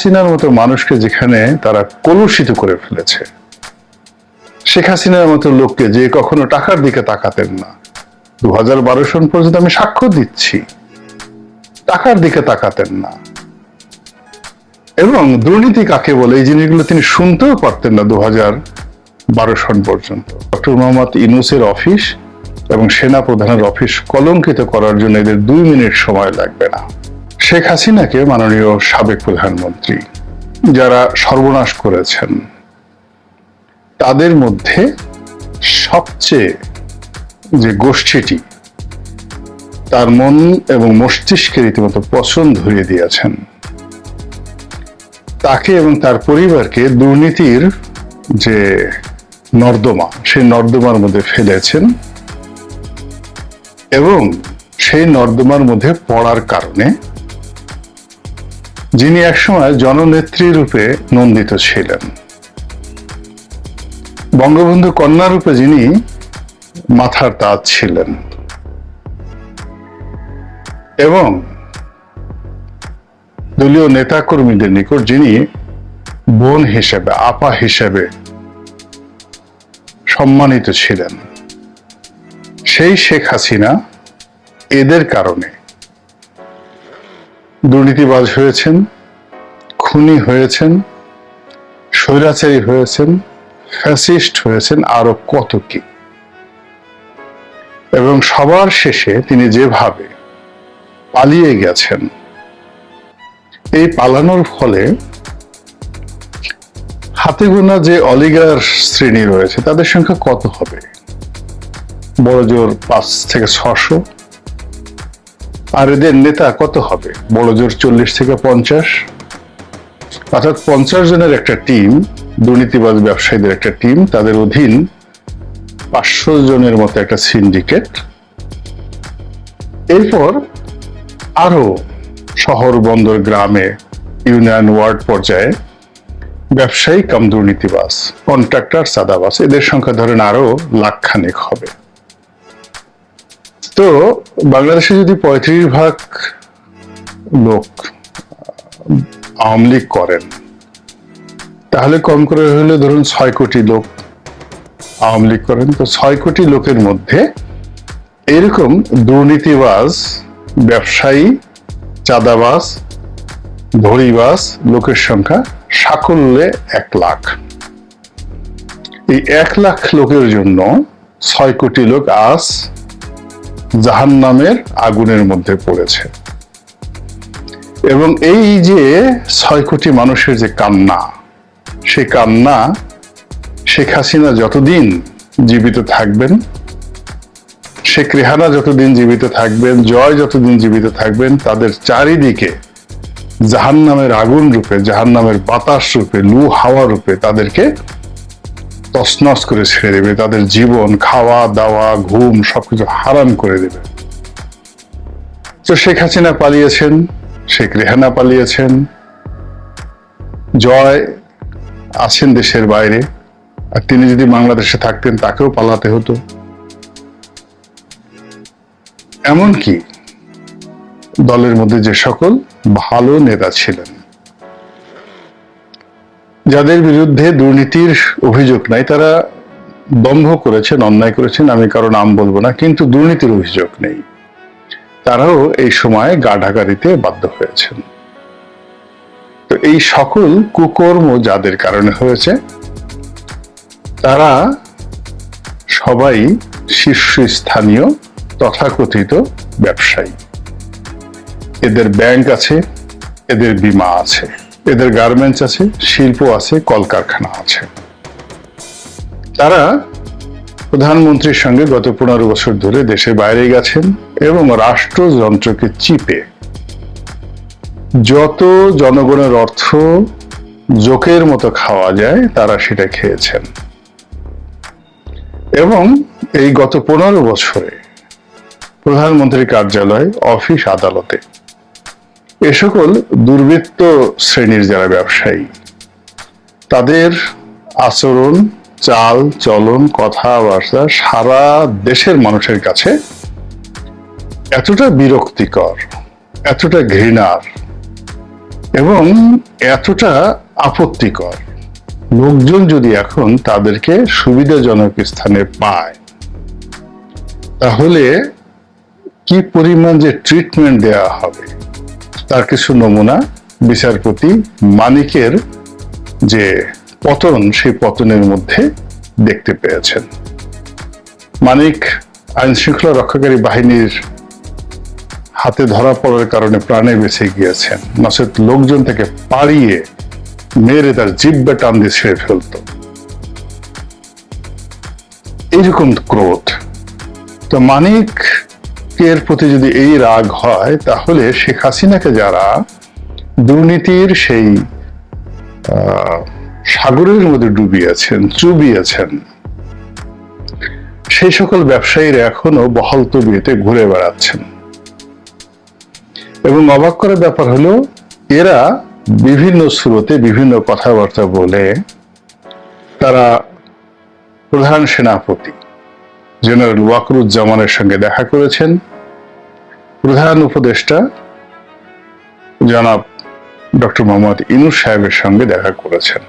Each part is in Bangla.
হাসিনার মতো মানুষকে যেখানে তারা কলুষিত করে ফেলেছে, শেখ হাসিনার মতো লোককে যে কখনো টাকার দিকে তাকাতেন না। দু হাজার বারো সন পর্যন্ত আমি সাক্ষ্য দিচ্ছি, টাকার দিকে তাকাতেন না। এবং দুর্নীতি কাকে বলে, এই জিনিসগুলো তিনি শুনতেও পারতেন না দু হাজার বারো সন পর্যন্ত। ডক্টর মোহাম্মদ ইনুসের অফিস এবং সেনা প্রধানের অফিস কলঙ্কিত করার জন্য এদের দুই মিনিট সময় লাগবে না। শেখ হাসিনাকে মাননীয় সাবেক প্রধানমন্ত্রী যারা সর্বনাশ করেছেন, তাদের মধ্যে সবচেয়ে যে গোষ্ঠীটি, তার মন এবং মস্তিষ্কে রীতিমতো পছন্দ ধরিয়ে দিয়েছেন, তাকে এবং তার পরিবারকে দুর্নীতির যে নর্দমা, সেই নর্দমার মধ্যে ফেলেছেন এবং সেই নর্দমার মধ্যে পড়ার কারণে যিনি একসময় জননেত্রী রূপে নন্দিত ছিলেন। বঙ্গবন্ধু কন্যা রূপে যিনি মাথার তাজ ছিলেন। এবং দলীয় নেতাকর্মীদের নিকট যিনি বোন হিসেবে, আপা হিসেবে সম্মানিত ছিলেন, সেই শেখ হাসিনা এদের কারণে দুর্নীতিবাজ হয়েছেন, খুনি হয়েছেন, স্বৈরাচারী হয়েছেন, ফ্যাসিস্ট হয়েছেন আরও কত কি। এবং সবার শেষে তিনি যেভাবে পালিয়ে গেছেন, এই পালানোর ফলে হাতে গোনা যে অলিগার শ্রেণি রয়েছে, তাদের সংখ্যা কত হবে? বড় জোর পাঁচ থেকে ছশো। আর এদের নেতা কত হবে? বড় জোর চল্লিশ থেকে পঞ্চাশ? অর্থাৎ পঞ্চাশ জনের একটা টিম, দুর্নীতিবাজ ব্যবসায়ীদের একটা টিম, তাদের অধীন পাঁচশো জনের মতো একটা সিন্ডিকেট। এরপর আরও শহর, বন্দর, গ্রামে, ইউনিয়ন, ওয়ার্ড পর্যায়ে ব্যবসায়ী কাম দুর্নীতিবাস কন্ট্রাক্টর সাদাবাস এদের সংখ্যা ধরেন আরও লাখখানেক হবে। তো বাংলাদেশে যদি পঁয়ত্রিশ ভাগ লোক আওয়ামী লীগ করেন, তাহলে কম করে হলে ধরুন ছয় কোটি লোক আওয়ামী লীগ করেন। তো ছয় কোটি লোকের মধ্যে এরকম দুর্নীতিবাজ, ব্যবসায়ী, চাঁদাবাজ ধরিবাস লোকের সংখ্যা সাকল্যে এক লাখ। এই এক লাখ লোকের জন্য ছয় কোটি লোক আজ জাহান নামের আগুনের মধ্যে পড়েছে। এবং এই যে ছয় কোটি মানুষের যে কান্না, সে কান্না শেখ হাসিনা যতদিন জীবিত থাকবেন, শেখ রেহানা যতদিন জীবিত থাকবেন, জয় যতদিন জীবিত থাকবেন, তাদের চারিদিকে জাহান নামের আগুন রূপে জাহান নামের বাতাস রূপে, লু হাওয়া রূপে তাদেরকে তসনস করে ছেড়ে দেবে, তাদের জীবন, খাওয়া, দাওয়া, ঘুম, সবকিছু হারাম করে দেবে। তো শেখ হাসিনা পালিয়েছেন, শেখ রেহানা পালিয়েছেন। জয় আছেন দেশের বাইরে, আর তিনি যদি বাংলাদেশে থাকতেন, তাকেও পালাতে হতো। এমনকি দলের মধ্যে যে সকল ভালো নেতা ছিলেন যাদের বিরুদ্ধে দুর্নীতির অভিযোগ নাই, তারা দম্ভ করেছেন, অন্যায় করেছেন, আমি কারও নাম বলব না, কিন্তু দুর্নীতির অভিযোগ নেই। তারাও এই সময় গা ঢাকা দিতে বাধ্য হয়েছেন। তো এই সকল কুকর্ম যাদের কারণে হয়েছে, তারা সবাই শীর্ষস্থানীয় তথাকথিত ব্যবসায়ী। এদের ব্যাংক আছে, এদের বিমা আছে। এদের গার্মেন্টস আছে, শিল্প আছে, কলকারখানা আছে। তারা প্রধানমন্ত্রীর সঙ্গে গত পনেরো বছর ধরে দেশের বাইরে গেছেন এবং রাষ্ট্রযন্ত্রকে চিপে যত জনগণের অর্থ জোকের মতো খাওয়া যায়, তারা সেটা খেয়েছেন। এবং এই গত পনেরো বছরে প্রধানমন্ত্রীর কার্যালয়, অফিস আদালতে এ সকল দুর্বৃত্ত শ্রেণির যারা ব্যবসায়ী, তাদের আচরণ, চাল, চলন, কথাবার্তা সারা দেশের মানুষের কাছে এতটা বিরক্তিকর, এতটা ঘৃণার এবং এতটা আপত্তিকর। লোকজন যদি এখন তাদেরকে সুবিধাজনক স্থানে পায়, তাহলে কি পরিমাণ যে ট্রিটমেন্ট দেওয়া হবে? তার কিছু নমুনা বিচারপতি মানিকের যে পতন, সেই পতনের মধ্যে দেখতে পেয়েছেন। মানিক আইন শৃঙ্খলা রক্ষাকারী বাহিনীর হাতে ধরা পড়ার কারণে প্রাণে বেঁচে গিয়েছেন। নচেত লোকজন থেকে পাড়িয়ে মেরে তার জিব্বা টান দিয়ে ছেড়ে ফেলত। এইরকম ক্রোধ। তো মানিক এর প্রতি যদি এই রাগ হয়, তাহলে শেখ হাসিনাকে যারা দুর্নীতির সেই সাগরের মধ্যে ডুবিয়েছেন, চুবিয়েছেন, সেই সকল ব্যবসায়ীরা এখনও বহাল তবিয়েতে ঘুরে বেড়াচ্ছেন। এবং অবাক করার ব্যাপার হলো, এরা বিভিন্ন স্রোতে বিভিন্ন কথাবার্তা বলে তারা প্রধান সেনাপতি, জেনারেল ওয়াকরুজ্জামানের সঙ্গে দেখা করেছেন। প্রধান উপদেষ্টা জনাব ডক্টর মোহাম্মদ ইনুস সাহেবের সঙ্গে দেখা করেছেন।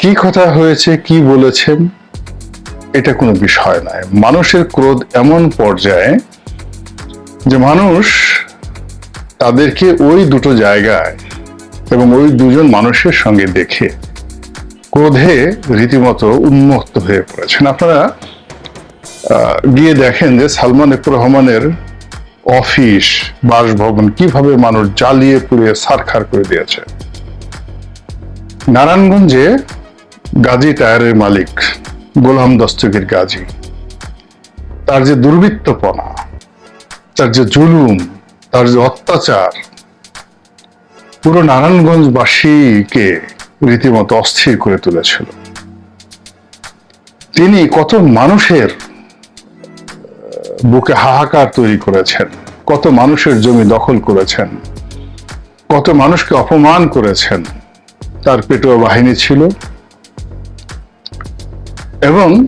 কি কথা হয়েছে, কি বলেছেন, এটা কোনো বিষয় নয়। মানুষের ক্রোধ এমন পর্যায়ে যে মানুষ তাদেরকে ওই দুটো জায়গায় এবং ওই দুজন মানুষের সঙ্গে দেখে ক্রোধে রীতিমতো উন্মুক্ত হয়ে পড়েছেন। আপনারা গিয়ে দেখেন যে সালমান একুর রহমানের অফিস, বাসভবন কীভাবে মানুষ জ্বালিয়ে পুড়িয়ে সারখার করে দিয়েছে? নারায়ণগঞ্জে গাজী টায়ারের মালিক গোলাম দস্তগীর গাজী। তার যে দুর্বৃত্তপনা, তার যে জুলুম, তার যে অত্যাচার, পুরো নারায়ণগঞ্জবাসীকে রীতিমতো অস্থির করে তুলেছিল। তিনি কত মানুষের বুকে হাহাকার তৈরি করেছেন। কত মানুষের জমি দখল করেছেন। কত মানুষকে অপমান করেছেন। তার পেটোয়া বাহিনী ছিল। এবং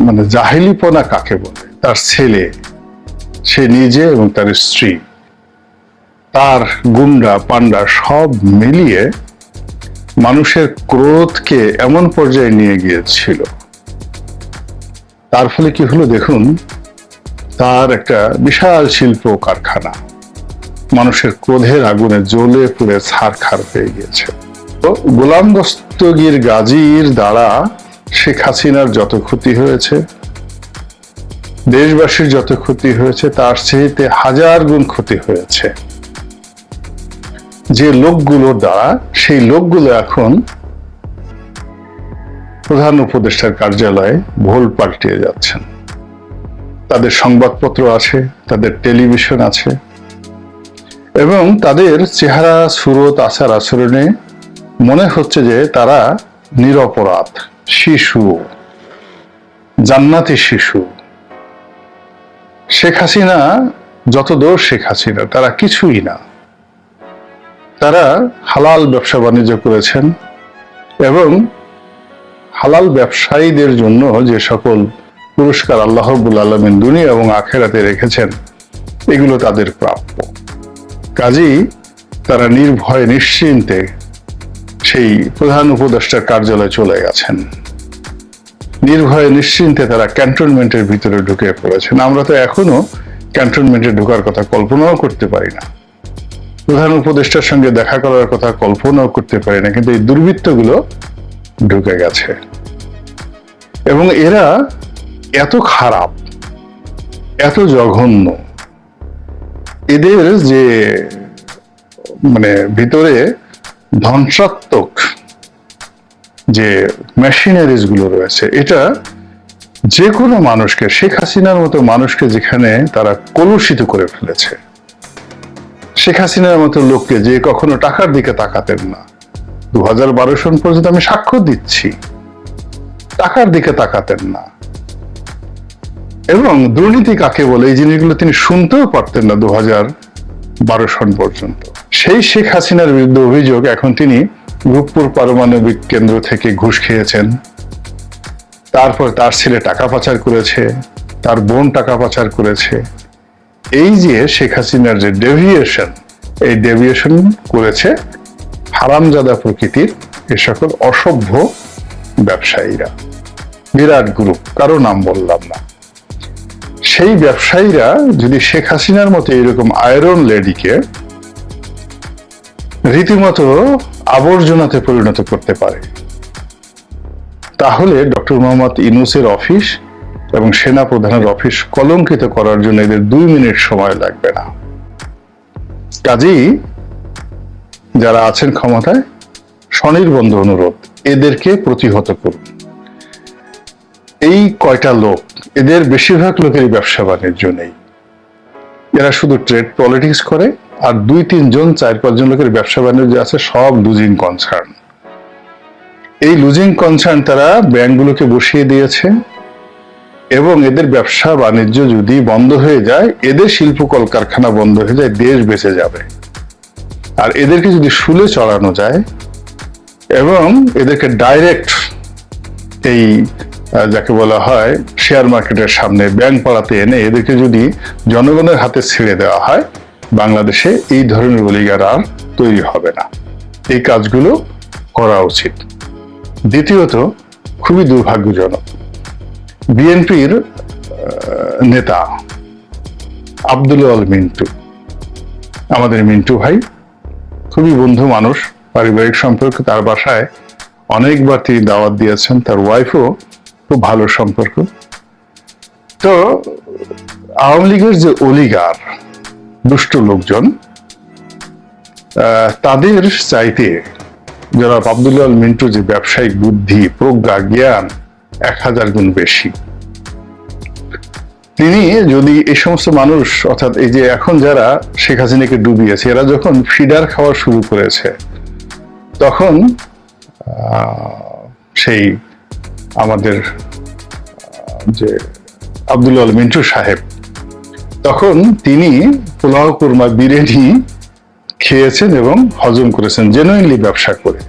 মানে জাহিলিপনা কাকে বলে? তার ছেলে। সে নিজে এবং তার স্ত্রী। তার গুন্ডা পান্ডা সব মিলিয়ে মানুষের ক্রোধকে এমন পর্যায়ে নিয়ে গিয়েছিল। তার ফলে কি হলো দেখুন, তার একটা বিশাল শিল্প কারখানা, মানুষের ক্রোধের আগুনে জ্বলে পুড়ে ছারখার হয়ে গিয়েছে তো গোলাম দস্তগীর গাজীর দ্বারা শেখ হাসিনার যত ক্ষতি হয়েছে, দেশবাসীর যত ক্ষতি হয়েছে, তার চেয়েতে হাজার গুণ ক্ষতি হয়েছে। যে লোকগুলোর দ্বারা, সেই লোকগুলো এখন প্রধান উপদেষ্টার কার্যালয়ে ভোল পাল্টিয়ে যাচ্ছেন। তাদের সংবাদপত্র আছে, তাদের টেলিভিশন আছে এবং তাদের চেহারা, সুরত, আচার আচরণে মনে হচ্ছে যে তারা নিরপরাধ, শিশু, জান্নাতি শিশু। শেখ হাসিনা যত দোষ শেখ হাসিনা, তারা কিছুই না। তারা হালাল ব্যবসা বাণিজ্য করেছেন এবং হালাল ব্যবসায়ীদের জন্য যে সকল পুরস্কার আল্লাহবুল আলমিন দুনিয়া এবং আখেরাতে রেখেছেন, এগুলো তাদের প্রাপ্য। কাজেই তারা নির্ভয়ে নিশ্চিন্তে সেই প্রধান উপদেষ্টার কার্যালয়ে চলে গেছেন। নির্ভয়ে নিশ্চিন্তে তারা ক্যান্টনমেন্টের ভিতরে ঢুকে পড়েছেন। আমরা তো এখনও ক্যান্টনমেন্টে ঢোকার কথা কল্পনাও করতে পারি না। প্রধান উপদেষ্টার সঙ্গে দেখা করার কথা কল্পনাও করতে পারি না, কিন্তু এই দুর্বৃত্তগুলো ঢুকে গেছে। এবং এরা এত খারাপ, এত জঘন্য। এদের যে মানে ভিতরে ধ্বংসাত্মক যে মেশিনারিজগুলো রয়েছে, এটা যে কোনো মানুষকে, শেখ হাসিনার মতো মানুষকে যেখানে তারা কলুষিত করে ফেলেছে। শেখ হাসিনার মতো লোককে যে কখনো টাকার দিকে তাকাতেন না। দু হাজার বারো সন পর্যন্ত আমি সাক্ষ্য দিচ্ছি। টাকার দিকে তাকাতেন না। এবং দুর্নীতি কাকে বলে, এই জিনিসগুলো তিনি শুনতেও পারতেন না দু হাজার বারো সন পর্যন্ত। সেই শেখ হাসিনার বিরুদ্ধে অভিযোগ, এখন তিনি রূপপুর পারমাণবিক কেন্দ্র থেকে ঘুষ খেয়েছেন। তারপর তার ছেলে টাকা পাচার করেছে, তার বোন টাকা পাচার করেছে। এই যে শেখ হাসিনার যে ডেভিয়েশন এই ডেভিয়েশন করেছে হারামজাদা প্রকৃতির এ সকল অসভ্য ব্যবসায়ীরা। বিরাট গ্রুপ কারও নাম বললাম না। সেই ব্যবসায়ীরা যদি শেখ হাসিনার মতো এরকম আয়রন লেডিকে রীতিমতো আবর্জনাতে পরিণত করতে পারে। তাহলে ডক্টর মোহাম্মদ ইনুসের অফিস এবং সেনা প্রধানের অফিস কলঙ্কিত করার জন্য এদের দুই মিনিট সময় লাগবে না। কাজেই যারা আছেন ক্ষমতায়, স্বনির্বন্ধ অনুরোধ, এদেরকে প্রতিহত করুন। এই কয়টা লোক, এদের বেশিরভাগ লোকেরই ব্যবসা বাণিজ্য নেই। এরা শুধু ট্রেড পলিটিক্স করে, আর দুই, তিনজন, চার, পাঁচজন লোকের ব্যবসা বাণিজ্য আছে, সব লুজিং কনসার্ন। এই লুজিং কনসার্ন তারা ব্যাংকগুলোকে বসিয়ে দিয়েছে, এবং এদের ব্যবসা বাণিজ্য যদি বন্ধ হয়ে যায়, এদের শিল্প কলকারখানা বন্ধ হয়ে যায়, দেশ বেঁচে যাবে। আর এদেরকে যদি শুলে চড়ানো যায়, এবং এদেরকে ডাইরেক্ট এই যাকে বলা হয় শেয়ার মার্কেটের সামনে ব্যাংক পাড়াতে এনে এদেরকে যদি জনগণের হাতে ছেড়ে দেওয়া হয়, বাংলাদেশে এই ধরনের অলিগার আর তৈরি হবে না। এই কাজগুলো করা উচিত। দ্বিতীয়ত, খুবই দুর্ভাগ্যজনক। বিএনপির নেতা আব্দুল আল মিন্টু। আমাদের মিন্টু ভাই খুবই বন্ধু মানুষ, পারিবারিক সম্পর্কে, তার বাসায় অনেকবার তিনি দাওয়াত দিয়েছেন, তার ওয়াইফও খুব ভালো সম্পর্ক। তো আওয়ামী লীগের যে অলিগার, দুষ্ট লোকজন তাদের চাইতে যারা আব্দুল্লাহ মিন্টু যে ব্যবসায়িক বুদ্ধি, প্রজ্ঞা, জ্ঞান এক হাজার গুণ বেশি। তিনি যদি এই সমস্ত মানুষ, অর্থাৎ এই যে এখন যারা শেখ হাসিনাকে ডুবিয়েছে, এরা যখন ফিডার খাওয়া শুরু করেছে, তখন সেই আমাদের যে আব্দুল্লাহ আল মিন্টু সাহেব, তখন তিনি পোলাও কুরমা বিরিয়ানি খেয়েছেন এবং হজম করেছেন জেনুইনলি ব্যবসা করে।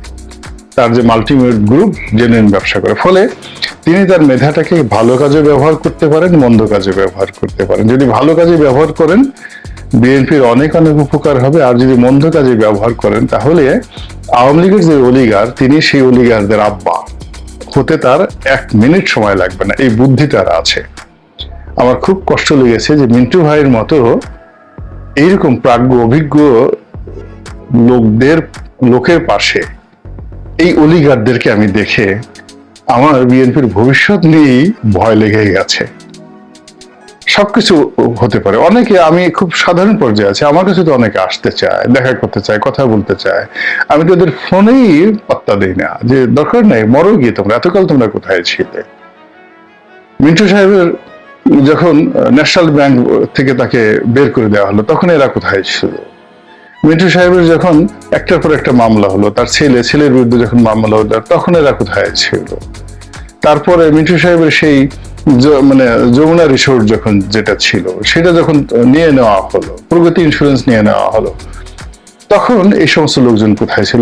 তার যে মাল্টিমিট গ্রুপ জেনুইন ব্যবসা করে। ফলে তিনি তার মেধাটাকে ভালো কাজে ব্যবহার করতে পারেন, মন্দ কাজে ব্যবহার করতে পারেন। যদি ভালো কাজে ব্যবহার করেন, বিএনপির অনেক অনেক উপকার হবে। আর যদি মন্দ কাজে ব্যবহার করেন, তাহলে আওয়ামী লীগের যে অলিগার তিনি সেই অলিগারদের আব্বা। হতে তার এক মিনিট সময় লাগবে না, এই বুদ্ধি তার আছে। আমার খুব কষ্ট লেগেছে যে মিন্টু ভাইয়ের মতো এইরকম প্রাজ্ঞ, অভিজ্ঞ লোকদের, লোকের পাশে এই অলিগারদেরকে আমি দেখে আমার বিএনপির ভবিষ্যৎ নিয়েই ভয় লেগে গেছে সবকিছু হতে পারে। অনেকে, আমি খুব সাধারণ পর্যায়ে আছি, আমার কাছে তো অনেকে আসতে চায়, দেখা করতে চায়, কথা বলতে চায়। আমি তো ওদের ফোনেই পাত্তা দিই না যে, দরকার নেই, মরো গিয়ে তোমরা, এতকাল তোমরা কোথায় ছিলে? মিন্টু সাহেবের যখন ন্যাশনাল ব্যাংক থেকে তাকে বের করে দেওয়া হলো, তখন এরা কোথায় ছিল? মিন্টু সাহেবের যখন একটার পর একটা মামলা হলো, তার ছেলে, ছেলের বিরুদ্ধে যখন মামলা হলো, তখন এরা কোথায় ছিল? তারপরে মিন্টু সাহেবের সেই মানে যমুনা রিসোর্ট যখন যেটা ছিল, সেটা যখন নিয়ে নেওয়া হলো, প্রগতি ইন্স্যুরেন্স নিয়ে নেওয়া হলো, তখন এই সমস্ত লোকজন কোথায় ছিল?